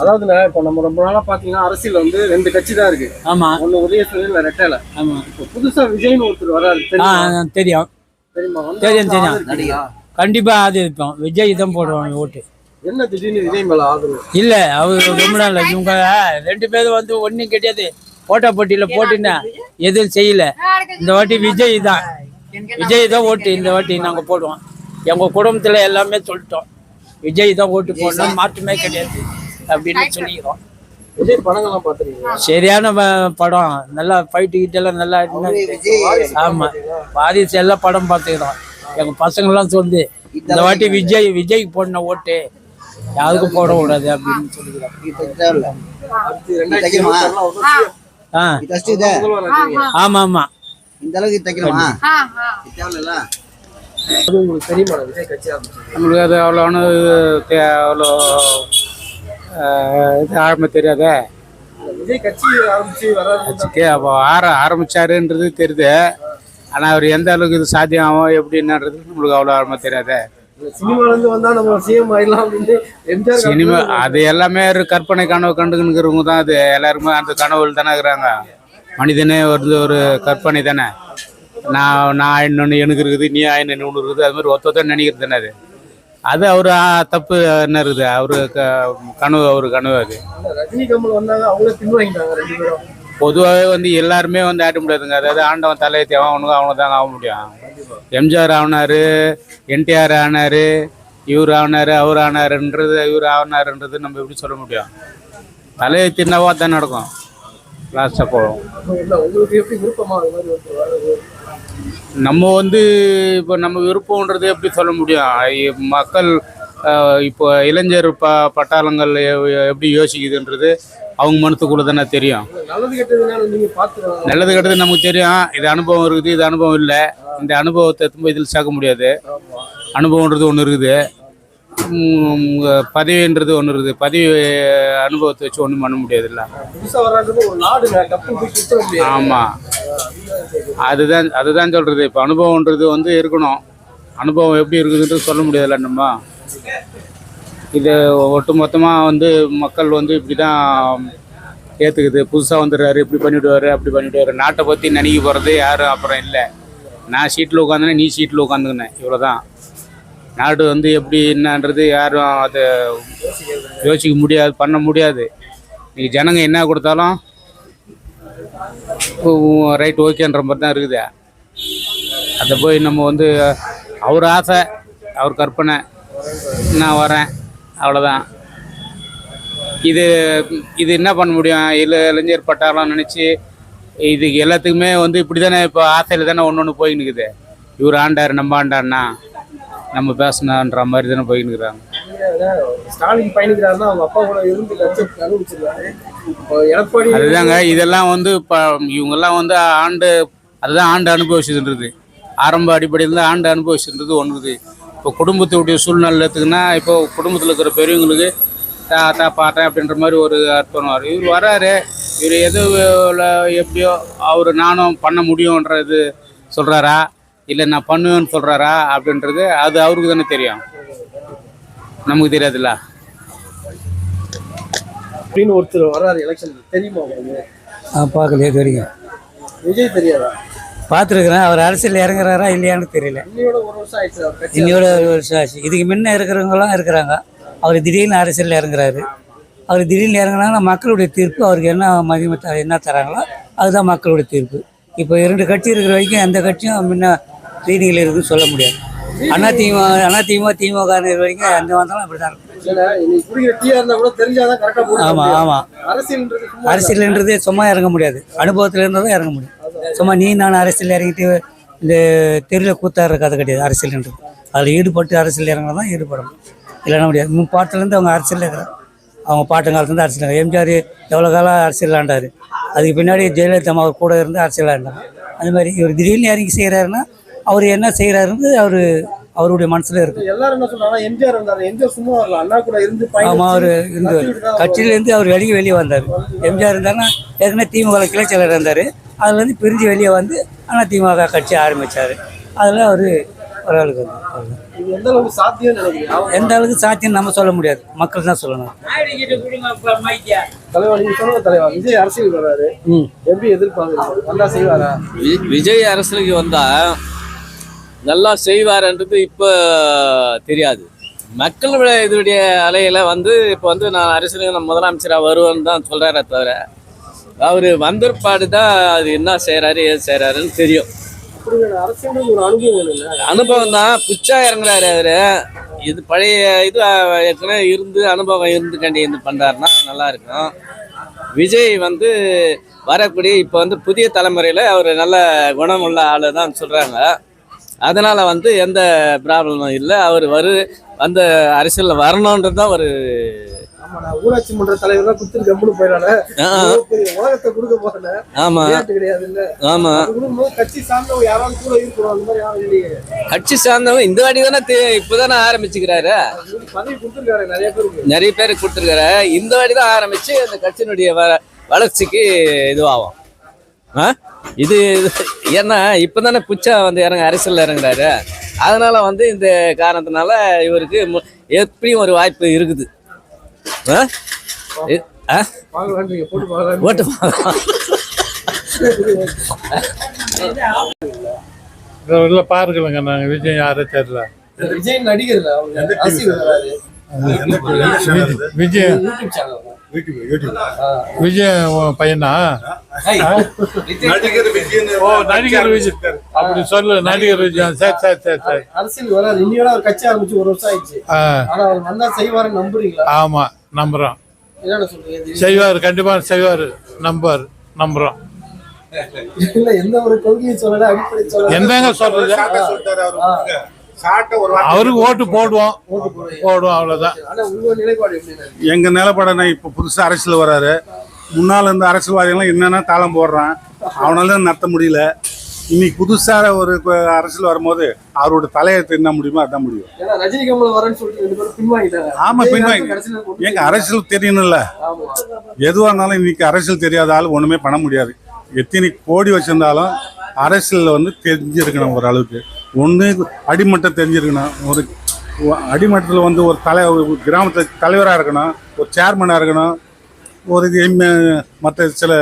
அதாவதுண்ணே இப்போ நம்ம ரொம்ப நாளா பாத்தீங்கன்னா அரசியல் வந்து ரெண்டு கட்சி தான் இருக்கு. ஆமா. ஒண்ணு உதயசூரியன் இல்ல ரெட்டல. ஆமா. இப்போ புதுசா விஜய்னு ஒருத்தர் வராரு. தெரியுமா? தெரியும். தெரியுமா? கண்டிப்பா ஆதரிப்போம். விஜய் தான் போடுவாங்க ஓட்டு. என்ன திடீர்னு விஜய் மேல ஆதரவு? இல்ல அவர் ரொம்ப நாள். இவங்க ரெண்டு பேரும் வந்து ஒன்றும் கிடையாது. போட்டா போட்டியில போட்டுன்னா எதுவும் செய்யல. இந்த வாட்டி விஜய் தான். விஜய் தான் ஓட்டு. இந்த வாட்டி நாங்க போடுவோம். எங்க குடும்பத்துல எல்லாமே சொல்லிட்டோம். விஜய் தான் ஓட்டு போடணும் மாற்றமே கிடையாது அப்படின்னு சொல்லிக்கிறோம். விஜய் படங்கள்லாம் பாத்துருக்கீங்க சரியான படம். நல்லா ஃபைட்டு கிட்ட எல்லாம் நல்லா என்ன- ஆமா. வாரிசு எல்லாம் படம் பார்த்துக்கிறோம். எங்க பசங்கெல்லாம் சொல்லு இந்த வாட்டி விஜய் விஜய்க்கு போடணும் ஓட்டு யாருக்கும் போட கூடாது அப்படின்னு சொல்லிக்கிறோம். ஆமா. ஆமா. இந்த அளவுக்கு தைக்கணுமா அது உங்களுக்கு தெரியுமா விஜய் கட்சி ஆரம்பிச்சு நம்மளுக்கு அது அவ்வளோ அவ்வளோ இது ஆழமை தெரியாதே. விஜய் கட்சி ஆரம்பிச்சு வராது. கே அப்போ ஆர ஆரம்பிச்சாருன்றது தெரியுது. ஆனால் அவர் எந்த அளவுக்கு இது சாத்தியம் ஆகும் எப்படின்றது நம்மளுக்கு அவ்வளோ ஆழமை தெரியாதே. சினிமா அது எல்லாமே ஒரு கற்பனை கனவு கண்டுக்குனுக்கிறவங்க தான் அது. எல்லாருமே அந்த கனவுல தானே இருக்கிறாங்க. மனிதனே வந்து ஒரு கற்பனை தானே. நான் நான் ஆயிடணும்னு எனக்கு இருக்குது நீ ஆயிடணும்னு ஒன்று இருக்குது அது மாதிரி ஒருத்தர் நினைக்கிறது தானே அது. அது அவர் தப்பு என்ன இருக்குது அவரு கனவு அவர் கனவு அது. பொதுவாகவே வந்து எல்லாருமே வந்து ஆட்ட முடியாதுங்க. அதாவது ஆண்டவன் தலையை தேவன் அவனுக்கு அவனுக்கு தாங்க ஆக முடியும். எம்ஜிஆர் ஆனாரு என்டிஆர் ஆனாரு இவர் ஆனாரு அவர் ஆனாருன்றது இவர் ஆனாருன்றது நம்ம எப்படி சொல்ல முடியும்? தலையை தின்னவா தான் நடக்கும். லாஸ்ட்டாக போகும் உங்களுக்கு எப்படி அது மாதிரி ஒருத்தர் வர்றது நம்ம வந்து இப்போ நம்ம விருப்பம்ன்றது எப்படி சொல்ல முடியும்? மக்கள் இப்போ இளைஞர் ப பட்டாளங்கள் எப்படி யோசிக்குதுன்றது அவங்க மனத்துக்குள்ள தானே தெரியும். நல்லது கெட்டது நமக்கு தெரியும். இது அனுபவம் இருக்குது இது அனுபவம் இல்லை. இந்த அனுபவத்தை திரும்ப இதில் சேர்க்க முடியாது. அனுபவன்றது ஒன்று இருக்குது. பதவின்றது ஒன்று இருக்குது. பதவி அனுபவத்தை வச்சு ஒன்றும் பண்ண முடியாதுல்ல. ஆமாம் அதுதான் அதுதான் சொல்கிறது இப்போ அனுபவன்றது வந்து இருக்கணும். அனுபவம் எப்படி இருக்குதுன்றது சொல்ல முடியாதுல்ல நம்ம. இது ஒட்டு மொத்தமாக வந்து மக்கள் வந்து இப்படி தான் ஏற்றுக்குது புதுசாக வந்துடுறாரு இப்படி பண்ணிவிடுவாரு அப்படி பண்ணிவிடுவாரு நாட்டை பற்றி நினைக்க போகிறது யாரும் அப்புறம் இல்லை. நான் சீட்டில் உட்காந்துனேன் நீ சீட்டில் உட்காந்துக்கினேன் இவ்வளோ தான் நாடு வந்து எப்படி என்னன்றது யாரும் அதை யோசிக்க முடியாது பண்ண முடியாது. நீங்கள் ஜனங்க என்ன கொடுத்தாலும் ரைட் ஓகேன்ற மாதிரி தான் இருக்குது. அதை போய் நம்ம வந்து அவர் ஆசை அவர் கற்பனை நான் வரேன் அவ்வளோதான் இது இது என்ன பண்ண முடியும்? இல்லை இளைஞர் பட்டாளம் நினச்சி இதுக்கு எல்லாத்துக்குமே வந்து இப்படி தானே இப்போ ஆசையில் தானே ஒன்று ஒன்று போயின்னு இருக்குது. இவர் ஆண்டார் நம்ம ஆண்டார்னா நம்ம பேசணுன்ற மாதிரி தானே போயின்னு இருக்கிறாங்க ஸ்டாலின் பயணிக்கிறாருன்னா அவங்க அப்பா கூட இருந்து எடப்பாடி அதுதாங்க இதெல்லாம் வந்து இப்போ இவங்கெல்லாம் வந்து ஆண்டு அதுதான் ஆண்டு அனுபவிச்சதுன்றது. ஆரம்ப அடிப்படையில் தான் ஆண்டு அனுபவிச்சுன்றது ஒன்றுது இப்போ குடும்பத்துடைய சூழ்நிலை எடுத்துக்கினா இப்போ குடும்பத்தில் இருக்கிற பெரியவங்களுக்கு தாத்தா பாட்டேன் அப்படின்ற மாதிரி ஒரு அர்த்தம் வரும். இவர் வராரு இவர் எது எப்படியோ அவர் நானும் பண்ண முடியுன்றது சொல்கிறாரா இல்லை நான் பண்ணுவேன்னு சொல்கிறாரா அப்படின்றது அது அவருக்கு தானே தெரியும். நமக்கு தெரியாதுல்ல. அப்படின்னு ஒருத்தர் வர்றாரு எலெக்ஷன் தெரியுமா உங்களுக்கு? பார்க்கலையே தெரியும். விஜய் தெரியாதா? பார்த்துருக்குறேன். அவர் அரசியல் இறங்குறாரா இல்லையான்னு தெரியல. இன்னையோட ஒரு வருஷம் ஆயிடுச்சு இன்னையோட ஒரு வருஷம் ஆச்சு. இதுக்கு முன்ன இருக்கிறவங்களாம் இருக்கிறாங்க. அவர் திடீர்னு அரசியல் இறங்குறாரு. அவர் திடீர்னு இறங்குனாங்கன்னா மக்களுடைய தீர்ப்பு அவருக்கு என்ன மதிமை த- என்ன தராங்களோ அதுதான் மக்களுடைய தீர்ப்பு. இப்போ இரண்டு கட்சி இருக்கிற வரைக்கும் எந்த கட்சியும் முன்ன ரீடிங்கில் இருக்குன்னு சொல்ல முடியாது. அண்ணா திமுக அண்ணா திமுக திமுக வரைக்கும் எந்த வந்தாலும் அப்படி தான் இருக்கும். இல்ல இன்னைக்கு குடிக்கிற டீயா இருந்தா கூட தெரிஞ்சாதான் கரெக்டா போட ஆமாம். ஆமாம் அரசியல்ன்றது சும்மா இறங்க முடியாது. அனுபவத்தில் இருந்தால் தான் இறங்க முடியும். சும்மா நீ நான் அரசியல் இறங்கிட்டு இந்த தெருவில் கூத்தாடுற கதை கிடையாது அரசியல்ன்றது. அதில் ஈடுபட்டு அரசியல் இறங்கினா தான் ஈடுபடணும். இல்லைன்னா முடியாது. முன் பாட்டுலேருந்து அவங்க அரசியல் இருக்கிறாங்க. அவங்க பாட்டுங்காலத்துலேருந்து அரசியல் எம்ஜிஆர் எவ்வளோ காலம் அரசியல் ஆண்டார்? அதுக்கு பின்னாடி ஜெயலலிதா அவர் கூட இருந்து அரசியல் ஆண்டாங்க. அது மாதிரி இவர் திடீர்னு இறங்கி செய்கிறாருன்னா அவர் என்ன செய்கிறாருன்னு அவர் அவருடைய மனசில் இருக்கு. எல்லாரும் என்ன சொல்றாங்க எம்ஜிஆர் வந்தாரு. எம்ஜிஆர் சும்மா வரல. அண்ணா கூட இருந்து ஆமாம் அவர் தான் கட்சியிலேருந்து அவர் வெளியே வெளியே வந்தார். எம்ஜிஆர் இருந்தாருன்னா ஏற்கனவே திமுக கிளை செயலர் இருந்தார். அதுலேருந்து பிரிஞ்சு வெளியே வந்து ஆனால் திமுக கட்சி ஆரம்பித்தார் அதில் அவர் ஒரு ஆளுக்கு வந்து அவ்வளவுதான். இது எந்த அளவுக்கு சாத்தியம் எந்த அளவுக்கு சாத்தியம் நம்ம சொல்ல முடியாது. மக்கள் தான் சொல்லணும். தலைவா நீங்க சொல்லுங்க தலைவா. விஜய் எப்படி எதிர்பார்க்குறீங்க? வந்தா செய்வாரா? விஜய் அரசியலுக்கு வந்தா நல்லா செய்வாருன்றது இப்போ தெரியாது. மக்களோட இதனுடைய அலையில வந்து இப்போ வந்து நான் அரசியலுக்கு நான் முதலமைச்சராக வருவேன்னு தான் சொல்றாரே தவிர அவர் வந்திருப்பாடு தான் அது என்ன செய்கிறாரு ஏது செய்கிறாருன்னு தெரியும். அரசியல் அனுபவம் தான். புச்சா இறங்குறாரு அவரு. இது பழைய இது ஏற்கனவே இருந்து அனுபவம் இருந்து கண்டி இது பண்றாருன்னா நல்லா இருக்கும். விஜய் வந்து வரக்கூடிய இப்போ வந்து புதிய தலைமுறையில் அவர் நல்ல குணமுள்ள ஆளு தான் சொல்கிறாங்க அதனால் வந்து எந்த ப்ராப்ளமும் இல்லை. அவர் வரு அந்த அரசியலில் வரணுன்றது தான் ஒரு ஆமா நான் ஊராட்சி மன்ற தலைவர் தான் குத்துரு கம்பெனி போயிடால உலகத்தை கொடுக்க கிடையாது இல்ல. கொடுக்கும்போது கட்சி சார்ந்தவங்க யாராவது கூட இருக்கணும் அந்த மாதிரி யாரும் இல்லையே. கட்சி சார்ந்தவங்க இந்த வாட்டி தானே இப்போ தானே ஆரம்பிச்சுக்கிறாரு. இவருக்கு பதவி கொடுத்துருக்காரு நிறைய பேருக்கு. நிறைய பேர் கொடுத்துருக்காரு. இந்த வாட்டி தான் ஆரம்பிச்சு அந்த கட்சியினுடைய வளர்ச்சிக்கு இதுவாகும். ஆ? இது ஏன்னா இப்போ தானே புச்சா வந்து இறங்க அரசியலில் இறங்குறாரு. அதனால வந்து இந்த காரணத்தினால இவருக்கு மு- எப்படியும் ஒரு வாய்ப்பு இருக்குது. ஓட்டு. இல்லை பாருங்களேங்க நாங்கள் விஜய் யாரும் தெரியல. விஜய் நடிகர் வராரு விஜய் பையனா? ஓ நடிகர் விஜய். அப்படி சொல்லு நடிகர் விஜய். சரி சரி சரி சரி. அரசியல் இன்னையோட கட்சி ஆரம்பிச்சு ஒரு வருஷம் ஆயிடுச்சு. ஆனா அவர் வந்தா நம்புறீங்களா? செய்வார் கண்டிப்பாக செய்வார். நம்புவார் நம்புகிறோம் இல்ல எந்த ஒரு கொள்கையை சொல்லல அடிப்படை சொல்லல. என்னங்க சொல்றது? அவருக்கு ஓட்டு போடுவோம். போடுவோம். அவ்வளோதான் உங்க நிலைப்பாடு எங்க நிலப்படனை இப்போ புதுசா அரசியல் வராரு. முன்னால இருந்த அரசியல்வாதிகள்லாம் என்னென்ன தாளம் போடுறான் அவனால நடத்த முடியல. இன்னைக்கு புதுசா ஒரு அரசியல் வரும்போது அவரோட தலையெழுத்து என்ன முடியுமோ அதான் முடியும். ஏன்னா ரஜினி கமல் வரேன்னு சொல்லிட்டு ரெண்டு பேரும் பின்வாங்கிட்டாங்க. ஆமா பின்வாங்கி எங்க அரசியல் தெரியணும்ல. ஆமா. எதுவா இருந்தாலும் இன்னைக்கு அரசியல் தெரியாத ஆள் ஒண்ணுமே பண்ண முடியாது. எத்தனை கோடி வச்சிருந்தாலும் அரசியல்ல வந்து தெரிஞ்சிருக்கணும் ஒரு ஒண்ணு அடிமட்டம் தெரிஞ்சிருக்கணும் ஒரு அடிமட்டத்தில் வந்து ஒரு தலை ஒரு கிராமத்து தலைவராக இருக்கணும் ஒரு சேர்மனாக இருக்கணும் ஒரு மற்ற சில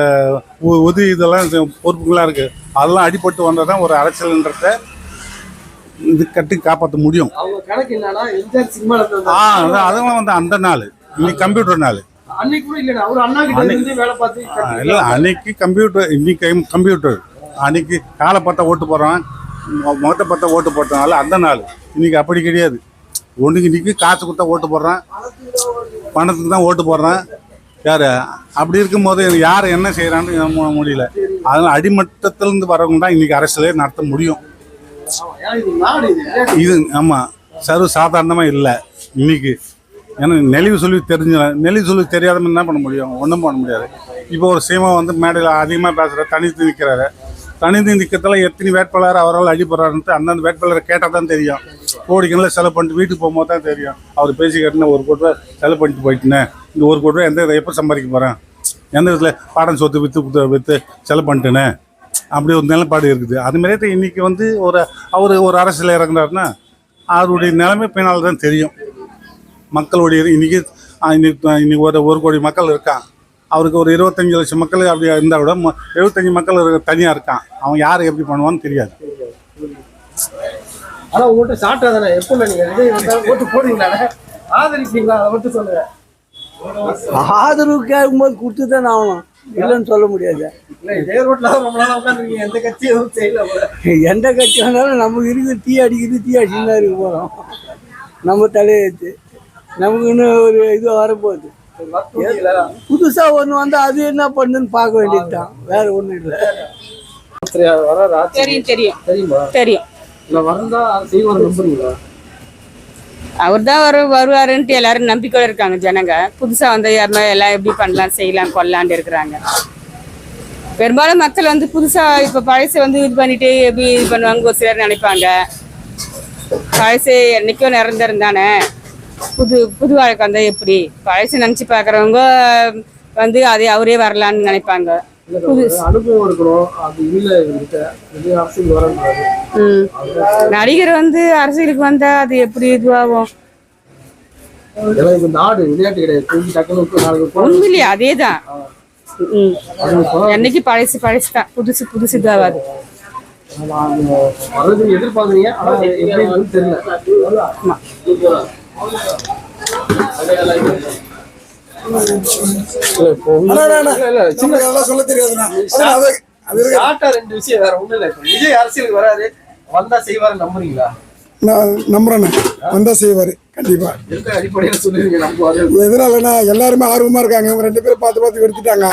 உதவி இதெல்லாம் பொறுப்புகளாக இருக்குது அதெல்லாம் அடிபட்டு வந்தால் தான் ஒரு அரசியல்ன்றத இது கட்டி காப்பாற்ற முடியும். ஆ அதெல்லாம் வந்து அந்த நாள். இன்னைக்கு கம்ப்யூட்டர் நாள். இல்லை அன்னைக்கு கம்ப்யூட்டர் இன்னைக்கு கம்ப்யூட்டர் அன்னைக்கு காலை பார்த்தா ஓட்டு போடுறான் மு- முகத்தை பார்த்தா ஓட்டு போட்டனால அந்த நாள். இன்னைக்கு அப்படி கிடையாது. ஒன்றுக்கு இன்னைக்கு காசு கொடுத்தா ஓட்டு போடுறான். பணத்துக்கு தான் ஓட்டு போடுறான். யார்? அப்படி இருக்கும்போது யார் என்ன செய்கிறான்னு முடியல. அதனால் அடிமட்டத்திலேருந்து வரவங்க தான் இன்றைக்கி அரசியலே நடத்த முடியும். இது நாடு இது ஆமாம் சர்வ சாதாரணமாக இல்லை. இன்னைக்கு. ஏன்னா நெளிவு சொல்லி தெரிஞ்ச நெளிவு சொல்லி தெரியாதவங்க என்ன பண்ண முடியும்? ஒன்றும் பண்ண முடியாது. இப்போ ஒரு சீமா வந்து மேடையில் அதிகமாக பேசுகிற தனித்து நிற்கிறாரு தனித்து நிற்கிறதுல எத்தனை வேட்பாளர் அவரால் அடிப்படுறாருன்ட்டு அந்தந்த வேட்பாளரை கேட்டால் தான் தெரியும். கோடிக்கணில் செலவு பண்ணிட்டு வீட்டுக்கு போகும்போது தான் தெரியும். அவர் பேசி கேட்டுன்னு ஒரு கோடி ரூபா செலவு பண்ணிட்டு போயிட்டுனேன் இந்த ஒரு கோடி ரூபா எந்த இதை எப்போ சம்பாதிக்க போகிறேன் எந்த விதத்தில் பாடம் சொத்து விற்று விற்று செலவு பண்ணிட்டேனே? அப்படி ஒரு நிலைப்பாடு இருக்குது. அது தான் இன்றைக்கி வந்து ஒரு அவர் ஒரு அரசியல் இறங்குறாருன்னா அவருடைய நிலைமை பின்னால் தான் தெரியும். மக்களுடைய இது இன்னைக்கு இன்னைக்கு இன்னைக்கு ஒரு ஒரு கோடி மக்கள் இருக்கான் அவருக்கு ஒரு இருபத்தஞ்சு லட்சம் மக்கள் அப்படி இருந்தால் விட மொ- எழுபத்தஞ்சு மக்கள் இருக்க- தனியா இருக்கான். அவன் யார் எப்படி பண்ணுவான்னு தெரியாது. ஆனா உங்கள்கிட்ட சாட்டா தானே? எப்போ நீங்க விஜய் வந்தா ஓட்டு போடுவீங்களா ஆதரிப்பீங்களா? அதை மட்டும் சொல்லுங்க. ஆதரவு கேட்கும்போது கொடுத்து தான் ஆகணும். இல்லைன்னு சொல்ல முடியாது. எந்த கட்சி வந்தாலும் நமக்கு இருக்குது தீ அடிக்குது தீ அடிச்சுன்னு தான் இருக்க போகிறோம் நம்ம தலையெழுத்து. நமக்கு இன்னும் ஒரு இது வரப்போகுது. புதுசா ஒண்ணு வந்து அது என்ன பண்ணுன்னு பார்க்க வேண்டியதுதான். வேற ஒண்ணும் இல்லை. தெரியும் தெரியும். தெரியுமா? தெரியும். இல்ல வந்தா செய்வார் நம்புறீங்களா? அவர் தான் வரு வருவாருன்ட்டு எல்லாரும் நம்பிக்கையோட இருக்காங்க ஜனங்க. புதுசா வந்த யாருமே எல்லாம் எப்படி பண்ணலாம் செய்யலாம் கொள்ளலான்ட்டு இருக்கிறாங்க. பெரும்பாலும் மக்கள் வந்து புதுசா இப்ப பழசை வந்து இது பண்ணிட்டு எப்படி இது பண்ணுவாங்க ஒரு சிலர் நினைப்பாங்க. பழசு என்னைக்கோ நிரந்தரம் தானே புது புது வாழ்க்கை வந்தா எப்படி? பழசு நினைச்சு பாக்குறவங்க வந்து அதே அவரே வரலான்னு நினைப்பாங்க. நடிகர் வந்து அரசியலுக்கு வந்தா அது எப்படி இதுவாகும்? உண்மையிலேயே அதே தான் என்னைக்கு பழசு பழசு தான். புதுசு புதுசு இதாகாது எதிர்பார்க்குறீங்க. சொல்ல தெரியாதுண்ணா. ரெண்டு விஷயம் வேற ஒண்ணும் இல்ல இப்ப விஜய் அரசியலுக்கு வராரு வந்தா செய்வாரு நம்புறீங்களா? நான் நம்புறேண்ணே. வந்தா செய்வாரு கண்டிப்பா. எதனாலன்னா எல்லாருமே ஆர்வமா இருக்காங்க. இவங்க ரெண்டு பேரும் பார்த்து பார்த்து எடுத்துட்டாங்க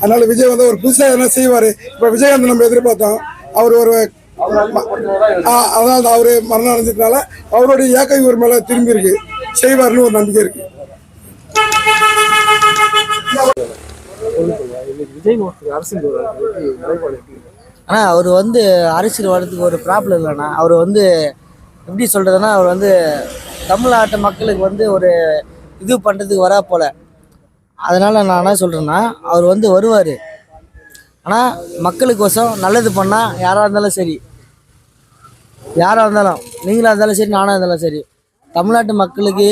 அதனால விஜய் வந்து ஒரு புதுசா எதனா செய்வாரு. இப்ப விஜயகாந்த் நம்ம எதிர்பார்த்தோம். அவர் ஒரு அதனால தான் அவரு மரணம் அடைஞ்சதுனால அவருடைய ஏக்கம் இவர் மேல திரும்பி இருக்கு. செய்வார்னு ஒரு நம்பிக்கை இருக்கு. ஆனால் அவர் வந்து அரசியல் வர்றதுக்கு ஒரு ப்ராப்ளம் இல்லைண்ணா. அவர் வந்து எப்படி சொல்கிறதுனா அவர் வந்து தமிழ்நாட்டு மக்களுக்கு வந்து ஒரு இது பண்ணுறதுக்கு வரா போல. அதனால் நான் என்ன சொல்கிறேன்னா அவர் வந்து வருவார். ஆனால் மக்களுக்கோசம் நல்லது பண்ணால் யாராக இருந்தாலும் சரி. யாராக இருந்தாலும் நீங்களாக இருந்தாலும் சரி நானாக இருந்தாலும் சரி தமிழ்நாட்டு மக்களுக்கு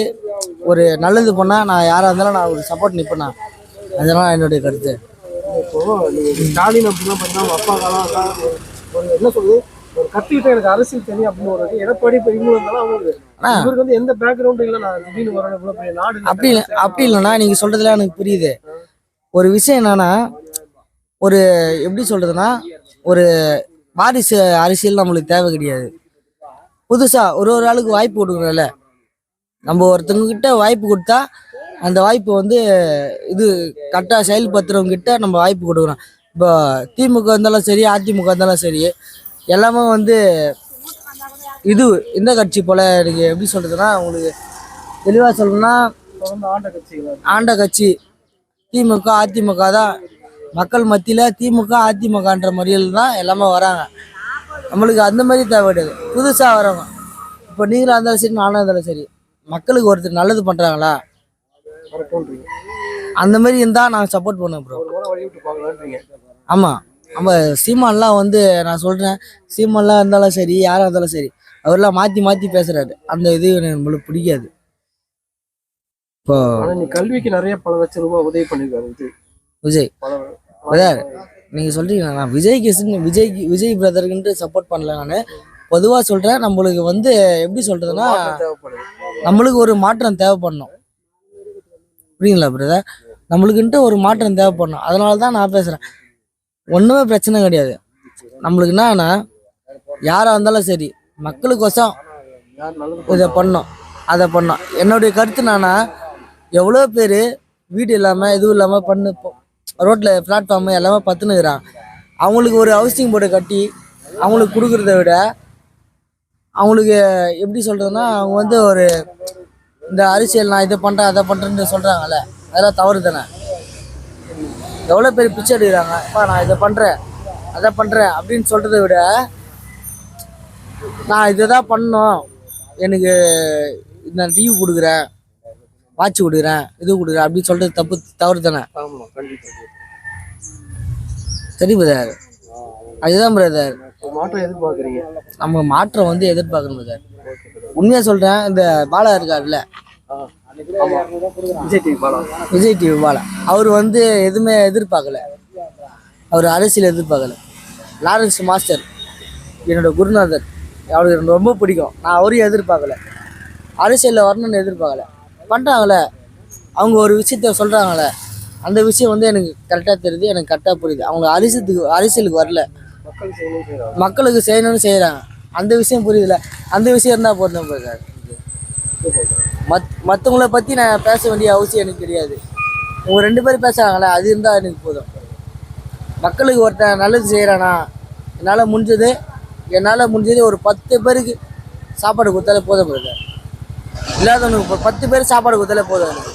ஒரு நல்லது பண்ணால் நான் யாராக இருந்தாலும் நான் ஒரு சப்போர்ட் நிற்பேண்ணா அதெல்லாம் என்னுடைய கருத்து இப்போ நீங்க ஸ்டாலின் அப்படிலாம் பார்த்தா அவங்க அப்பா காலம் எல்லாம் ஒரு- என்ன சொல்றது ஒரு எனக்கு அரசியல் தெரியும் அப்படின்னு ஒரு. எடப்பாடி இப்போ இவங்க இருந்தாலும் அவங்களுக்கு ஆ. இவருக்கு வந்து எந்த பேக்ரவுண்டும் இல்லை நான் திடீர்னு வரணும் இவ்வளோ பெரிய நாடு இல்லை. அப்படி இல்ல- அப்படி இல்லைண்ணா நீங்கள் சொல்கிறதுல எனக்கு புரியுது ஒரு விஷயம் என்னன்னா ஒரு எப்படி சொல்கிறதுனா ஒரு வாரிசு அரசியல் நம்மளுக்கு தேவை கிடையாது. புதுசாக ஒரு ஒரு ஆளுக்கு வாய்ப்பு கொடுக்குறோம்ல. நம்ம ஒருத்தவங்க கிட்ட வாய்ப்பு கொடுத்தா அந்த வாய்ப்பு வந்து இது கரெக்டாக செயல்படுத்துறவங்க கிட்ட நம்ம வாய்ப்பு கொடுக்குறோம். இப்போ திமுக இருந்தாலும் சரி அதிமுக இருந்தாலும் சரி எல்லாமே வந்து இது இந்த கட்சி போல எனக்கு எப்படி சொல்கிறதுனா உங்களுக்கு தெளிவாக சொல்லணும்னா ஆண்ட கட்சிகள். ஆண்ட கட்சி திமுக அதிமுக தான் மக்கள் மத்தியில் திமுக அதிமுகன்ற முறையில் தான் எல்லாமே வராங்க. நம்மளுக்கு அந்த மாதிரி தேவைப்படுது. புதுசாக வரவங்க. இப்போ நீங்களாக இருந்தாலும் சரி நானாக இருந்தாலும் சரி மக்களுக்கு ஒருத்தர் நல்லது பண்ணுறாங்களா அந்த மாதிரி இருந்தால் நாங்கள் சப்போர்ட் பண்ணுவேன் ப்ரோ ஆமாம் நம்ம சீமான்லாம் வந்து நான் சொல்கிறேன் சீமான்லாம் இருந்தாலும் சரி யாராக இருந்தாலும் சரி அவர்லாம் மாற்றி மாற்றி பேசுகிறாரு அந்த இது எனக்கு நம்மளுக்கு பிடிக்காது. இப்போ கல்விக்கு நிறைய பல லட்சம் ரூபாய் உதவி பண்ணிருக்காரு விஜய். விஜய் பிரதர் நீங்கள் சொல்கிறீங்க நான் விஜய்க்கு சின்ன- விஜய்க்கு விஜய் பிரதருக்குன்ட்டு சப்போர்ட் பண்ணல நான். பொதுவாக சொல்கிறேன் நம்மளுக்கு வந்து எப்படி சொல்கிறதுனா மாற்றம் தேவைப்படுது. நம்மளுக்கு ஒரு மாற்றம் தேவைப்படணும். புரியுங்களா பிரதர் நம்மளுக்குன்ட்டு ஒரு மாற்றம் தேவைப்படணும். அதனால தான் நான் பேசுகிறேன் ஒன்றுமே பிரச்சனை கிடையாது. நம்மளுக்கு என்னன்னா யாராக இருந்தாலும் சரி மக்களுக்கோசம் இதை பண்ணோம் அதை பண்ணோம் என்னுடைய கருத்து என்னன்னா எவ்வளோ பேர் வீடு இல்லாமல் இதுவும் இல்லாமல் பண்ணு ரோட்டில் பிளாட்ஃபார்மு எல்லாமே பத்துனுக்குறான். அவங்களுக்கு ஒரு ஹவுசிங் போர்டை கட்டி அவங்களுக்கு கொடுக்குறத விட அவங்களுக்கு எப்படி சொல்கிறதுன்னா அவங்க வந்து ஒரு இந்த அரசியல் நான் இதை பண்ணுறேன் அதை பண்ணுறேன்னு சொல்கிறாங்கல்ல அதெல்லாம் தவறு தானே எவ்வளோ பேர் பிச்சை எடுக்கிறாங்க அப்பா நான் இதை பண்ணுறேன் அதை பண்ணுறேன் அப்படின்னு சொல்கிறத விட நான் இதை தான் பண்ணோம் எனக்கு நான் லீவு கொடுக்குறேன் வாட்ச் கொடுக்குறேன் இது கொடுக்குறேன் அப்படின்னு சொல்கிறது தப்பு தவறு தானே சரி பிரதர் அதுதான் பிரதர் மாற்றம் எதிர்பார்க்குறீங்க? நம்ம மாற்றம் வந்து எதிர்பார்க்கணும் பிரதர் உண்மையாக சொல்கிறேன் இந்த பாலா இருக்காருல்ல? ஆமா. விஜய் டிவி பாலா. விஜய் டிவி பாலா. அவர் வந்து எதுவுமே எதிர்பார்க்கல. அவர் அரசியல் எதிர்பார்க்கல. லாரன்ஸ் மாஸ்டர் என்னோட குருநாதர். அவருக்கு ரொம்ப பிடிக்கும். நான் அவரையும் எதிர்பார்க்கல. அரசியலில் வரணும்னு எதிர்பார்க்கல. பண்ணுறாங்களே அவங்க ஒரு விஷயத்த சொல்கிறாங்களே அந்த விஷயம் வந்து எனக்கு கரெக்டாக தெரியுது எனக்கு கரெக்டாக புரியுது. அவங்க அரசியத்துக்கு அரசியலுக்கு வரல. மக்கள் மக்களுக்கு செய்யணும்னு செய்கிறாங்க அந்த விஷயம் புரியுதுல. அந்த விஷயம் இருந்தால் போதும் சார் மத் மற்றவங்கள பற்றி நான் பேச வேண்டிய அவசியம் எனக்கு கிடையாது உங்கள் ரெண்டு பேரும் பேசுகிறாங்களே அது இருந்தால் எனக்கு போதும். மக்களுக்கு ஒருத்தன் நல்லது செய்கிறானா என்னால் முடிஞ்சது என்னால் முடிஞ்சது ஒரு பத்து பேருக்கு சாப்பாடு கொடுத்தாலே போதும் பிரதர் இல்லாதவனுக்கு பத்து பேர் சாப்பாடு கொடுத்தாலே போதும் எனக்கு.